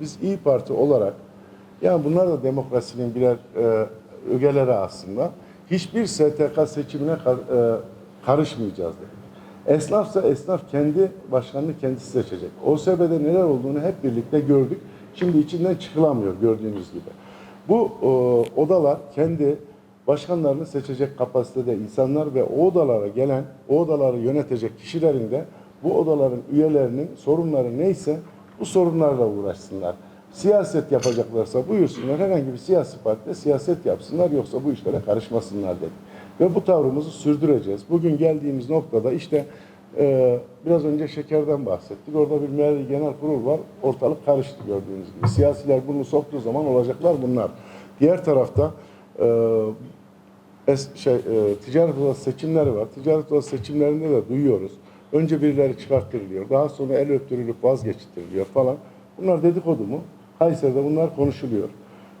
Biz İyi Parti olarak yani bunlar da demokrasinin birer e, ögeleri aslında. Hiçbir STK seçimine kar- e, karışmayacağız dedik. Esnafsa esnaf kendi başkanını kendisi seçecek. OSB'de neler olduğunu hep birlikte gördük. Şimdi içinden çıkılamıyor gördüğünüz gibi. Bu e, odalar kendi başkanlarını seçecek kapasitede insanlar ve o odalara gelen, o odaları yönetecek kişilerin de bu odaların üyelerinin sorunları neyse bu sorunlarla uğraşsınlar. Siyaset yapacaklarsa buyursunlar, herhangi bir siyasi partide siyaset yapsınlar yoksa bu işlere karışmasınlar dedik. Ve bu tavrımızı sürdüreceğiz. Bugün geldiğimiz noktada işte e, biraz önce şekerden bahsettik. Orada bir meclis genel kurul var. Ortalık karıştı gördüğünüz gibi. Siyasiler bunu soktuğu zaman olacaklar bunlar. Diğer tarafta e, es, şey, e, ticaret odası seçimleri var. Ticaret odası seçimlerinde de duyuyoruz. Önce birileri çıkarttırılıyor. Daha sonra el öptürülüp vazgeçtiriliyor falan. Bunlar dedikodu mu? Kayseri'de bunlar konuşuluyor.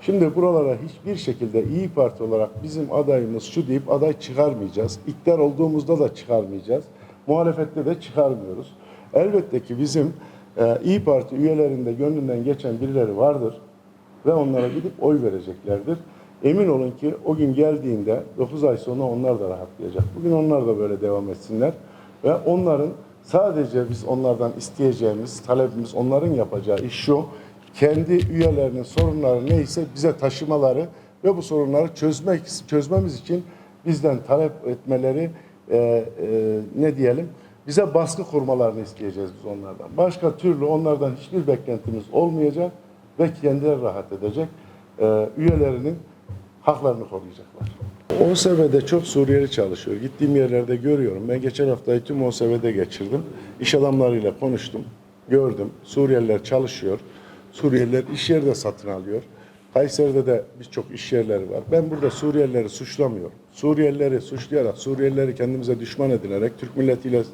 Şimdi buralara hiçbir şekilde İyi Parti olarak bizim adayımız şu deyip aday çıkarmayacağız. İktidar olduğumuzda da çıkarmayacağız. Muhalefette de çıkarmıyoruz. Elbette ki bizim e, İyi Parti üyelerinde gönlünden geçen birileri vardır ve onlara gidip oy vereceklerdir. Emin olun ki o gün geldiğinde 9 ay sonra onlar da rahatlayacak. Bugün onlar da böyle devam etsinler ve onların sadece biz onlardan isteyeceğimiz, talebimiz onların yapacağı iş şu. Kendi üyelerinin sorunları neyse bize taşımaları ve bu sorunları çözmek çözmemiz için bizden talep etmeleri e, e, ne diyelim bize baskı kurmalarını isteyeceğiz biz onlardan. Başka türlü onlardan hiçbir beklentimiz olmayacak ve kendileri rahat edecek. E, üyelerinin haklarını koruyacaklar. OSB'de çok Suriyeli çalışıyor. Gittiğim yerlerde görüyorum. Ben geçen haftayı tüm OSB'de geçirdim. İş adamlarıyla konuştum. Gördüm. Suriyeliler çalışıyor. Suriyeliler iş yeri de satın alıyor. Kayseri'de de birçok iş yerleri var. Ben burada Suriyelileri suçlamıyorum. Suriyelileri suçlayarak, Suriyelileri kendimize düşman edinerek Türk milletiyle e,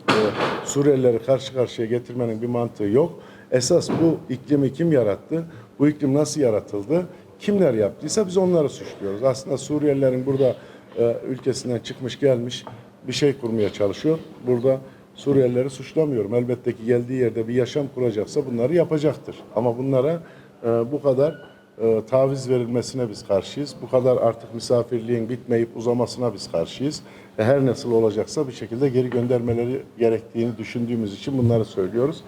Suriyelileri karşı karşıya getirmenin bir mantığı yok. Esas bu iklimi kim yarattı? Bu iklim nasıl yaratıldı? Kimler yaptıysa biz onları suçluyoruz. Aslında Suriyelilerin burada e, ülkesinden çıkmış gelmiş bir şey kurmaya çalışıyor. Burada Suriyelileri suçlamıyorum. Elbette ki geldiği yerde bir yaşam kuracaksa bunları yapacaktır. Ama bunlara e, bu kadar e, taviz verilmesine biz karşıyız. Bu kadar artık misafirliğin bitmeyip uzamasına biz karşıyız. E, her nasıl olacaksa bir şekilde geri göndermeleri gerektiğini düşündüğümüz için bunları söylüyoruz.